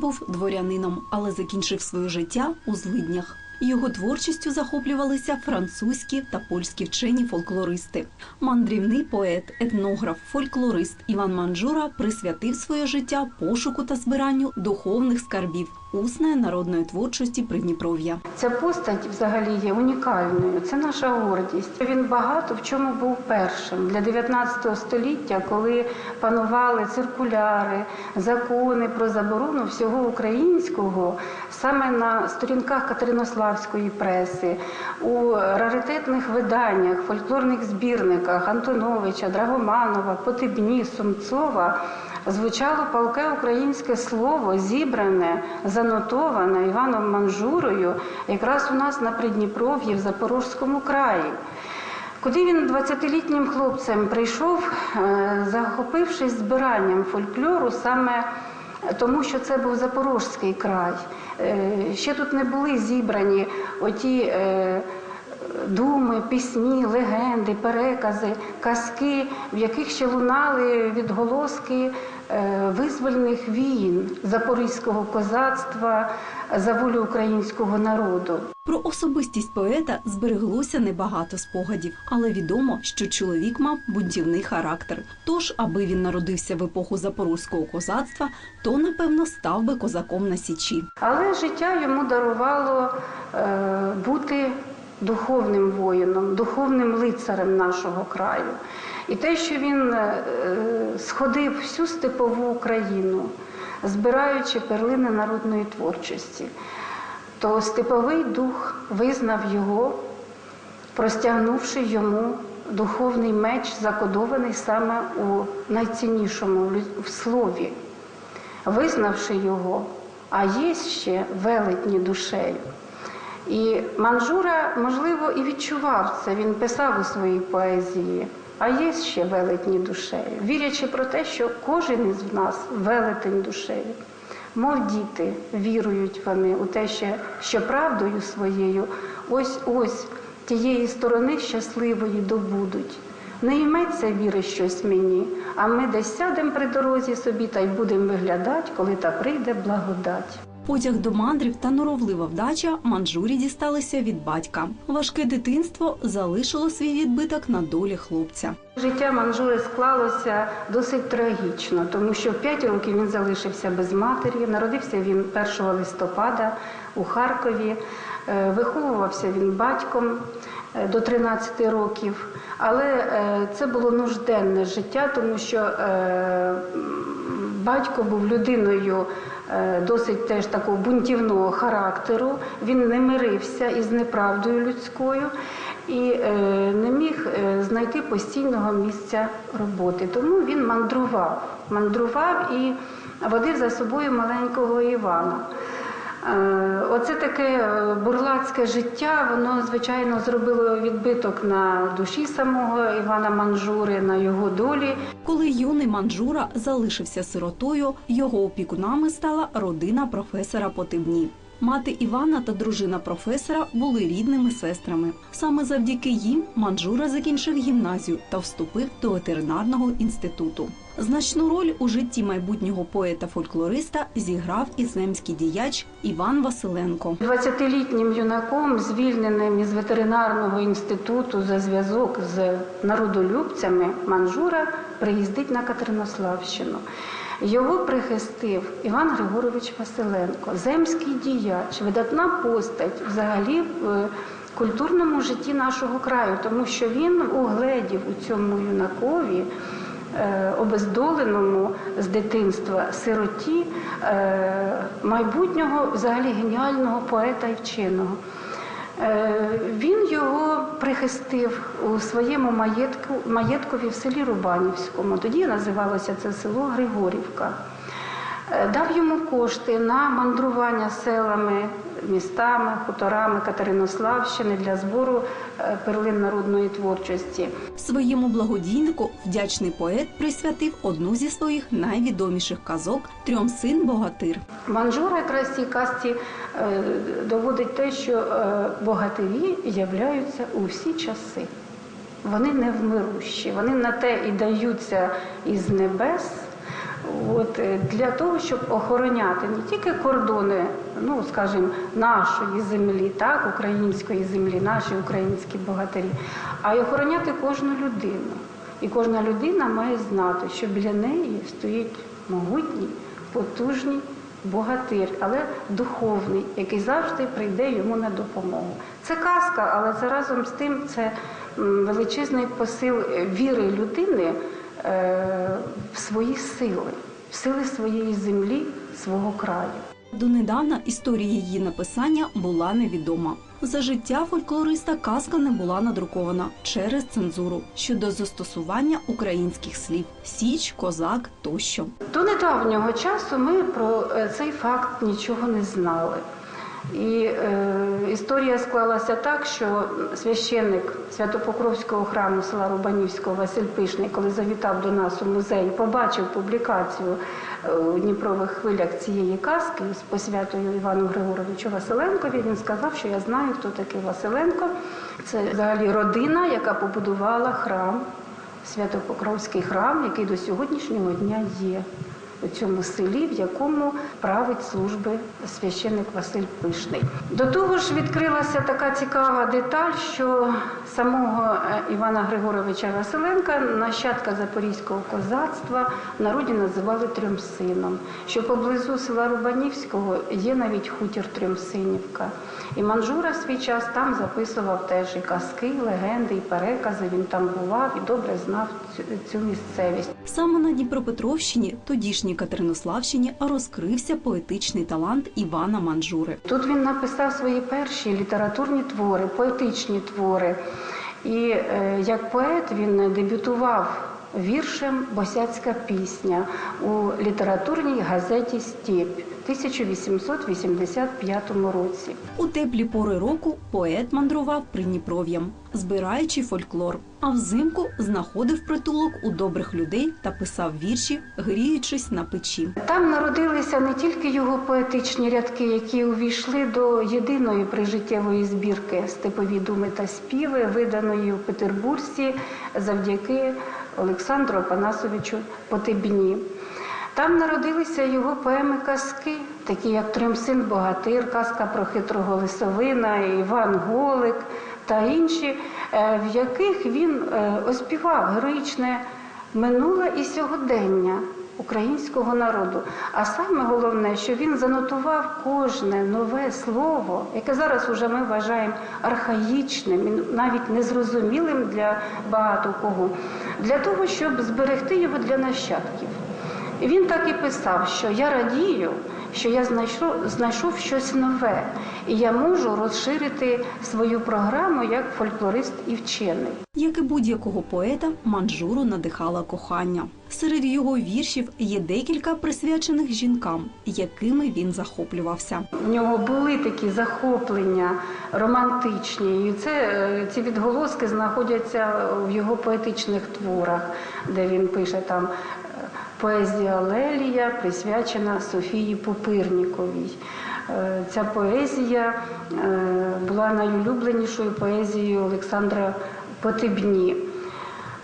Був дворянином, але закінчив своє життя у злиднях. Його творчістю захоплювалися французькі та польські вчені фольклористи. Мандрівний поет, етнограф, фольклорист Іван Манджура присвятив своє життя пошуку та збиранню духовних скарбів усної народної творчості Придніпров'я. Ця постать взагалі є унікальною. Це наша гордість. Він багато в чому був першим для 19 століття, коли панували циркуляри, закони про заборону всього українського саме на сторінках Катеринославської преси, у раритетних виданнях, фольклорних збірниках Антоновича, Драгоманова, Потебні, Сумцова. Звучало палке українське слово, зібране, занотоване Іваном Манжурою, якраз у нас на Придніпров'ї в Запорозькому краї. Куди він 20-літнім хлопцем прийшов, е, захопившись збиранням фольклору, саме тому, що це був Запорозький край. Е, Ще тут не були зібрані оті е, думи, пісні, легенди, перекази, казки, в яких ще лунали відголоски е, визвольних війн запорізького козацтва за волю українського народу. Про особистість поета збереглося небагато спогадів, але відомо, що чоловік мав бунтівний характер. Тож, аби він народився в епоху запорозького козацтва, то напевно став би козаком на січі. Але життя йому дарувало е, бути духовним воїном, духовним лицарем нашого краю. І те, що він е, сходив всю степову Україну, збираючи перлини народної творчості, то степовий дух визнав його, простягнувши йому духовний меч, закодований саме у найціннішому в слові, визнавши його, а є ще велетні душею. І Манжура, можливо, і відчував це. Він писав у своїй поезії, а є ще велетні душею, вірячи про те, що кожен із нас велетень душею. Мов діти вірують вони у те, що, правдою своєю ось ось тієї сторони щасливої добудуть. Не йметься віри щось мені, а ми десь сядемо при дорозі собі та й будемо виглядати, коли та прийде благодать. Потяг до мандрів та норовлива вдача манджурі дісталися від батька. Важке дитинство залишило свій відбиток на долі хлопця. Життя Манжури склалося досить трагічно, тому що в 5 років він залишився без матері. Народився він 1 листопада у Харкові. Е, Виховувався він батьком е, до 13 років, але е, це було нужденне життя, тому що батько був людиною е, досить теж такого бунтівного характеру. Він не мирився із неправдою людською і е, не міг е, знайти постійного місця роботи. Тому він мандрував, мандрував і водив за собою маленького Івана. Е, Оце таке е, бурлацьке життя, воно звичайно зробило відбиток на душі самого Івана Манжури, на його долі. Коли юний манджура залишився сиротою, його опікунами стала родина професора Потебні. Мати Івана та дружина професора були рідними сестрами. Саме завдяки їм Манджура закінчив гімназію та вступив до ветеринарного інституту. Значну роль у житті майбутнього поета-фольклориста зіграв і земський діяч Іван Василенко. 20-літнім юнаком, звільненим із ветеринарного інституту за зв'язок з народолюбцями, Манжура приїздить на Катеринославщину. Його прихистив Іван Григорович Василенко, земський діяч, видатна постать взагалі в е, культурному житті нашого краю, тому що він угледів у цьому юнакові е, обездоленому з дитинства сироті е, майбутнього взагалі геніального поета і вченого. Е, Він його прихистив у своєму маєтку, маєткові в селі Рубанівському. Тоді називалося це село Григорівка. Е, Дав йому кошти на мандрування селами, містами, хуторами Катеринославщини для збору е, перлин народної творчості. Своєму благодійнику вдячний поет присвятив одну зі своїх найвідоміших казок Трьом син богатир. Манжура якраз цій казці е, доводить те, що е, богатирі являються у всі часи. Вони невмирущі, вони на те і даються із небес От е, для того, щоб охороняти не тільки кордони, ну скажімо, нашої землі, так, української землі, наші українські богатирі, а й охороняти кожну людину. І кожна людина має знати, що біля неї стоїть могутній, потужний богатир, але духовний, який завжди прийде йому на допомогу. Це казка, але це разом з тим це величезний посил е, віри людини свої сили, в сили своєї землі, свого краю. Донедавна історія її написання була невідома. За життя фольклориста казка не була надрукована через цензуру щодо застосування українських слів січ, козак тощо. До недавнього часу ми про е, цей факт нічого не знали. І е, історія склалася так, що священник Святопокровського храму села Рубанівського Василь Пишний, коли завітав до нас у музей, побачив публікацію е, у Дніпрових хвилях цієї казки з посвятою Івану Григоровичу Василенкові. Він сказав, що я знаю, хто такий Василенко. Це взагалі родина, яка побудувала храм Святопокровський храм, який до сьогоднішнього дня є у цьому селі, в якому править служби священник Василь Пишний. До того ж, відкрилася така цікава деталь, що самого е, Івана Григоровича Василенка, нащадка запорізького козацтва, в народі називали Трьомсином. Що поблизу села Рубанівського є навіть хутір Трьомсинівка. І Манжура в свій час там записував теж і казки, і легенди, і перекази. Він там бував і добре знав цю, місцевість. Саме на Дніпропетровщині, тодішній Катеринославщині, розкрився поетичний талант Івана Манжури. Тут він написав свої перші літературні твори, поетичні твори. І е, як поет він дебютував віршем Босяцька пісня у літературній газеті Степь в 1885 році. У теплі пори року поет мандрував Придніпров'ям, збираючи фольклор, а взимку знаходив притулок у добрих людей та писав вірші, гріючись на печі. Там народилися не тільки його поетичні рядки, які увійшли до єдиної прижиттєвої збірки Степові думи та співи, виданої у Петербурзі завдяки Олександру Апанасовичу Потебні. Там народилися його поеми казки, такі як Тримсин Богатир, казка про хитрого лисовина, Іван Голик та інші, е, в яких він е, оспівав героїчне минуле і сьогодення українського народу. А саме головне, що він занотував кожне нове слово, яке зараз уже ми вважаємо архаїчним, навіть незрозумілим для багато кого, для того, щоб зберегти його для нащадків. Він так і писав, що я радію, що я знайшов, знайшов щось нове, і я можу розширити свою програму як фольклорист і вчений. Як і будь-якого поета, Манжуру надихала кохання. Серед його віршів є декілька присвячених жінкам, якими він захоплювався. В нього були такі захоплення романтичні, і це е, ці відголоски знаходяться в його поетичних творах, де він пише там поезія Лелія присвячена Софії Попирніковій. Е, Ця поезія е, була найулюбленішою поезією Олександра Потебні.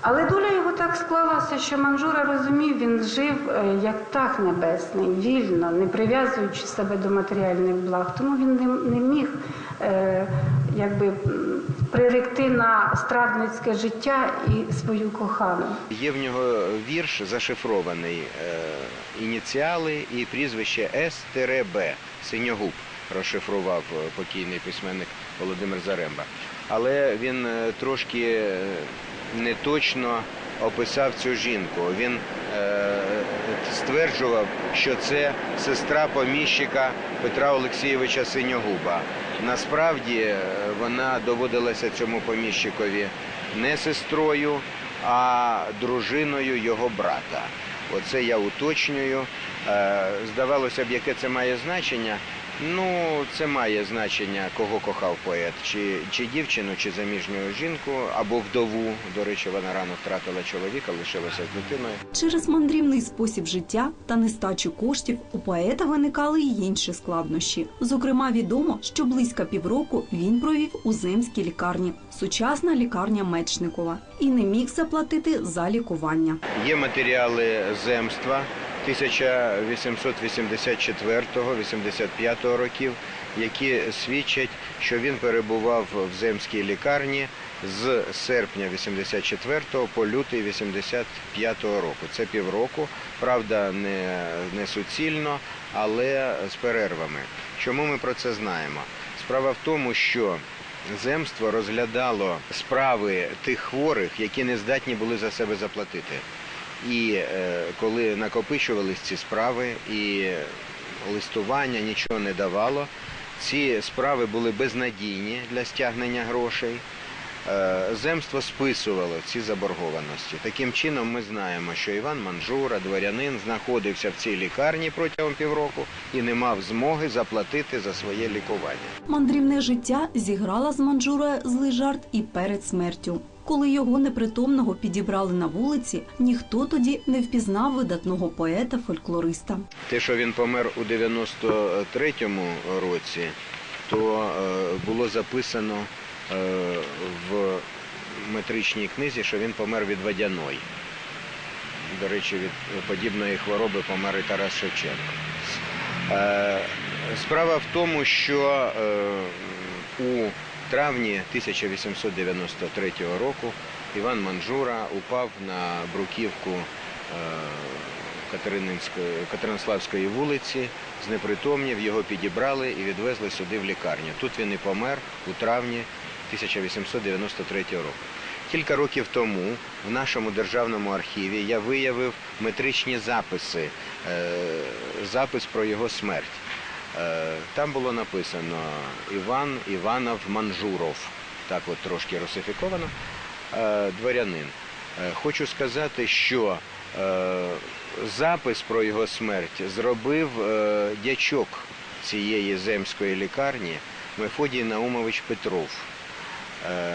Але доля його так склалася, що Манжура розумів, він жив е, як птах небесний, вільно, не прив'язуючи себе до матеріальних благ. Тому він не, міг якби, приректи на страдницьке життя і свою кохану. Є в нього вірш зашифрований е, ініціали і прізвище С-Б. Синьогуб розшифрував е, покійний письменник Володимир Заремба. Але він е, трошки неточно описав цю жінку. Він е, стверджував, що це сестра поміщика Петра Олексійовича Синьогуба. Насправді е, вона доводилася цьому поміщикові не сестрою, а дружиною його брата. Оце я уточнюю. Е, Здавалося б, яке це має значення. Ну, це має значення, кого кохав поет, чи, чи дівчину, чи заміжню жінку, або вдову. До речі, вона рано втратила чоловіка, лишилася з дитиною. Через мандрівний спосіб життя та нестачу коштів у поета виникали й інші складнощі. Зокрема, відомо, що близько півроку він провів у земській лікарні, сучасна лікарня Мечникова, і не міг заплатити за лікування. Є матеріали земства 1884-85 років, які свідчать, що він перебував в земській лікарні з серпня 84 по лютий 85 року. Це півроку, правда, не, не суцільно, але з перервами. Чому ми про це знаємо? Справа в тому, що земство розглядало справи тих хворих, які не здатні були за себе заплатити. І е, коли накопичувались ці справи, і листування нічого не давало, ці справи були безнадійні для стягнення грошей. Е, Земство списувало ці заборгованості. Таким чином, ми знаємо, що Іван Манжура, дворянин, знаходився в цій лікарні протягом півроку і не мав змоги заплатити за своє лікування. Мандрівне життя зіграла з Манджурою злий жарт і перед смертю. Коли його непритомного підібрали на вулиці, ніхто тоді не впізнав видатного поета-фольклориста. Те, що він помер у 93-му році, то е, було записано в метричній книзі, що він помер від водяної. До речі, від подібної хвороби помер і Тарас Шевченко. Е, Справа в тому, що е, у травні 1893 року Іван Манжура упав на бруківку е, Катерининської, Катеринославської вулиці, знепритомнів, його підібрали і відвезли сюди в лікарню. Тут він і помер у травні 1893 року. Кілька років тому в нашому державному архіві я виявив метричні записи, е, запис про його смерть. Е, Там було написано Іван Іванов Манжуров, так от трошки русифіковано, е, дворянин. Хочу сказати, що запис про його смерть зробив дячок цієї земської лікарні Мефодій Наумович Петров. Е,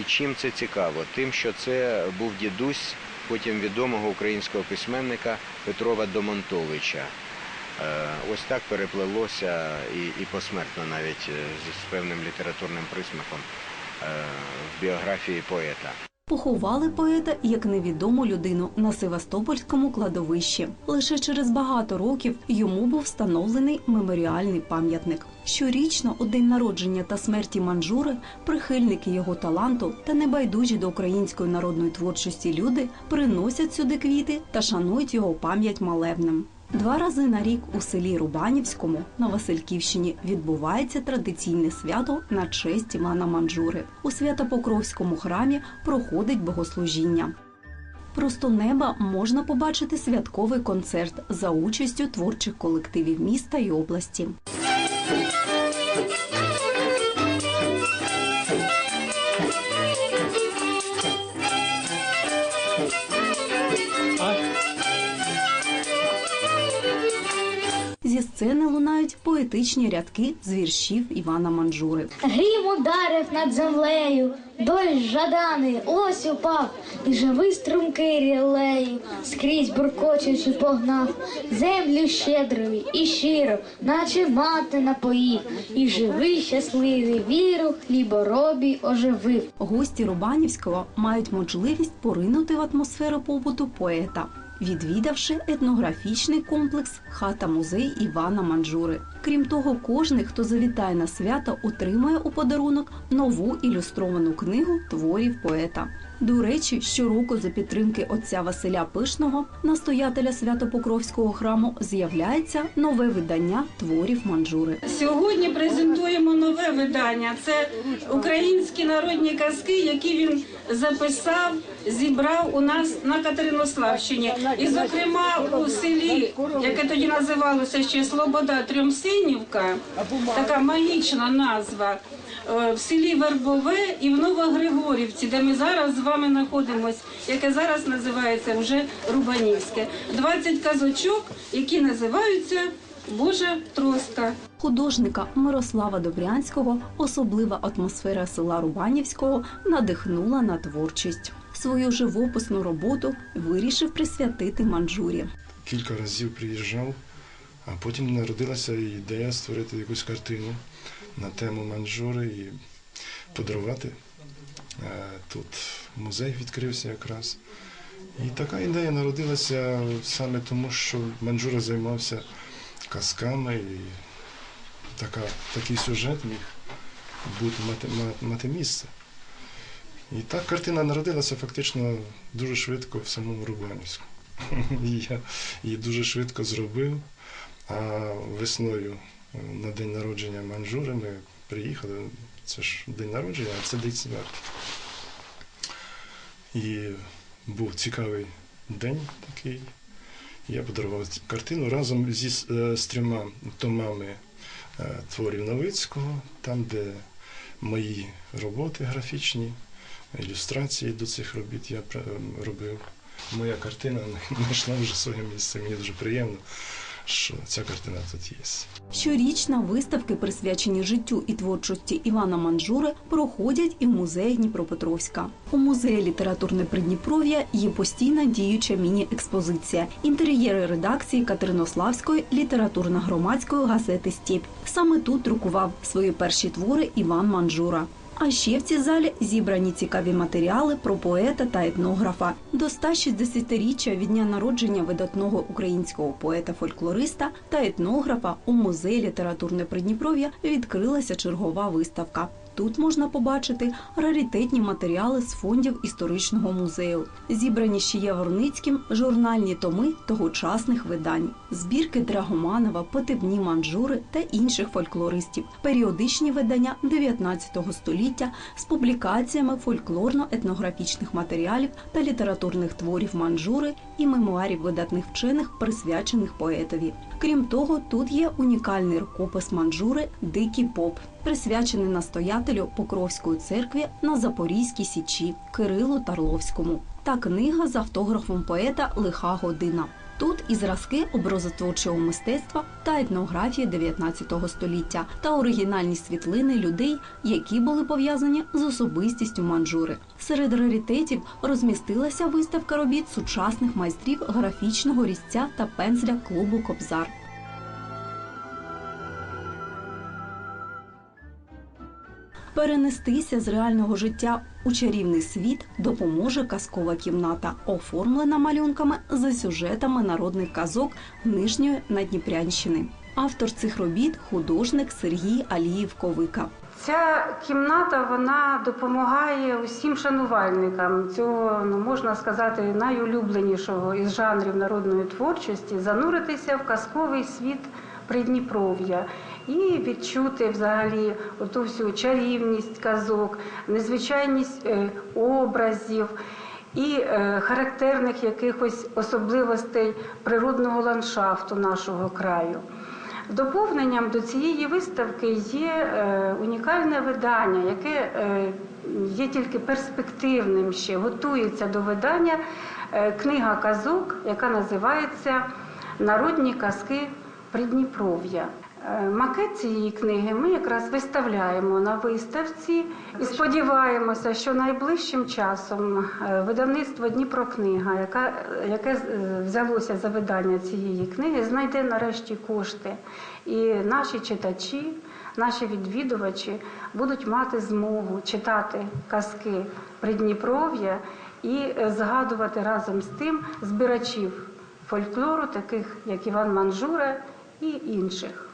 І чим це цікаво? Тим, що це був дідусь потім відомого українського письменника Петрова Домонтовича. Е, Ось так переплелося і, і посмертно навіть е, з, певним літературним присмаком в біографії поета. Поховали поета як невідому людину на Севастопольському кладовищі. Лише через багато років йому був встановлений меморіальний пам'ятник. Щорічно, у день народження та смерті Манжури, прихильники його таланту та небайдужі до української народної творчості люди приносять сюди квіти та шанують його пам'ять молебнем. Два рази на рік у селі Рубанівському на Васильківщині відбувається традиційне свято на честь Івана Манджури. У Свято-Покровському храмі проходить богослужіння. Просто неба можна побачити святковий концерт за участю творчих колективів міста і області. Поетичні рядки з віршів Івана Манджури. Грім ударив над землею, дощ жаданий, ось упав, і живий струмки рілею, скрізь буркочучи погнав, землю щедрою і щиро, наче мати напоїв, і живий щасливий віру, хліборобій оживив. Гості Рубанівського мають можливість поринути в атмосферу побуту поета, відвідавши етнографічний комплекс Хата-музей Івана Манджури. Крім того, кожний, хто завітає на свято, отримує у подарунок нову ілюстровану книгу творів поета. До речі, щороку за підтримки отця Василя Пишного, настоятеля Свято-Покровського храму, з'являється нове видання творів Манджури. Сьогодні презентуємо нове видання. Це українські народні казки, які він записав, зібрав у нас на Катеринославщині. І, зокрема, у селі, яке тоді називалося ще Слобода Трьомсинівка, така магічна назва. е, В селі Вербове і в Новогригорівці, де ми зараз з вами знаходимося, яке зараз називається вже Рубанівське. 20 казочок, які називаються Божа троска. Художника Мирослава Добрянського особлива атмосфера села Рубанівського надихнула на творчість. Свою живописну роботу вирішив присвятити манджурі. кілька разів приїжджав, а потім народилася ідея створити якусь картину на тему манжури і подарувати. Е, Тут музей відкрився якраз. І така ідея народилася саме тому, що Манджура займався казками, і така, такий сюжет міг бути мати, мати місце. І так картина народилася фактично дуже швидко в самому Рубанівську. Я її дуже швидко зробив. А весною е, на день народження Манджури ми приїхали. Це ж день народження, а це день смерті. І був цікавий день такий. Я подарував картину разом зі е, з трьома томами е, творів Новицького, там, де мої роботи графічні, ілюстрації до цих робіт я е, робив. Моя картина знайшла вже своє місце. Мені дуже приємно, що ця картина тут є. Щорічно виставки, присвячені життю і творчості Івана Манджури, проходять і в музеї Дніпропетровська. У музеї літературне Придніпров'я є постійна діюча міні-експозиція інтер'єри редакції Катеринославської літературно-громадської газети Степь. Саме тут друкував свої перші твори Іван Манджура. А ще в цій залі зібрані цікаві матеріали про поета та етнографа. До 160-річчя від дня народження видатного українського поета-фольклориста та етнографа у музеї літературне Придніпров'я відкрилася чергова виставка. Тут можна побачити раритетні матеріали з фондів історичного музею, зібрані ще Яворницьким журнальні томи тогочасних видань, збірки Драгоманова, Потебні Манджури та інших фольклористів, періодичні видання 19 століття з публікаціями фольклорно-етнографічних матеріалів та літературних творів манджури і мемуарів видатних вчених, присвячених поетові. Крім того, тут є унікальний рукопис манджури Дикий поп, присвячений настоятелю Покровської церкви на Запорізькій січі Кирилу Тарловському, та книга з автографом поета Лиха година. Тут і зразки образотворчого мистецтва та етнографії 19 століття та оригінальні світлини людей, які були пов'язані з особистістю манджури. Серед раритетів розмістилася виставка робіт сучасних майстрів графічного різця та пензля клубу Кобзар. Перенестися з реального життя у чарівний світ допоможе казкова кімната, оформлена малюнками за сюжетами народних казок Нижньої Надніпрянщини. Автор цих робіт художник Сергій Аліїв Ковика. Ця кімната вона допомагає усім шанувальникам цього, ну можна сказати, найулюбленішого із жанрів народної творчості зануритися в казковий світ Придніпров'я і відчути взагалі оту всю чарівність казок, незвичайність е, образів. І е, характерних якихось особливостей природного ландшафту нашого краю. Доповненням до цієї виставки є е, унікальне видання, яке є тільки перспективним ще, готується до видання книга казок, яка називається Народні казки Придніпров'я. Е, Макет цієї книги ми якраз виставляємо на виставці і сподіваємося, що найближчим часом е, видавництво Дніпрокнига, яка, яке е, взялося за видання цієї книги, знайде нарешті кошти. І наші читачі, наші відвідувачі будуть мати змогу читати казки Придніпров'я і згадувати разом з тим збирачів фольклору, таких як Іван Манжура і інших.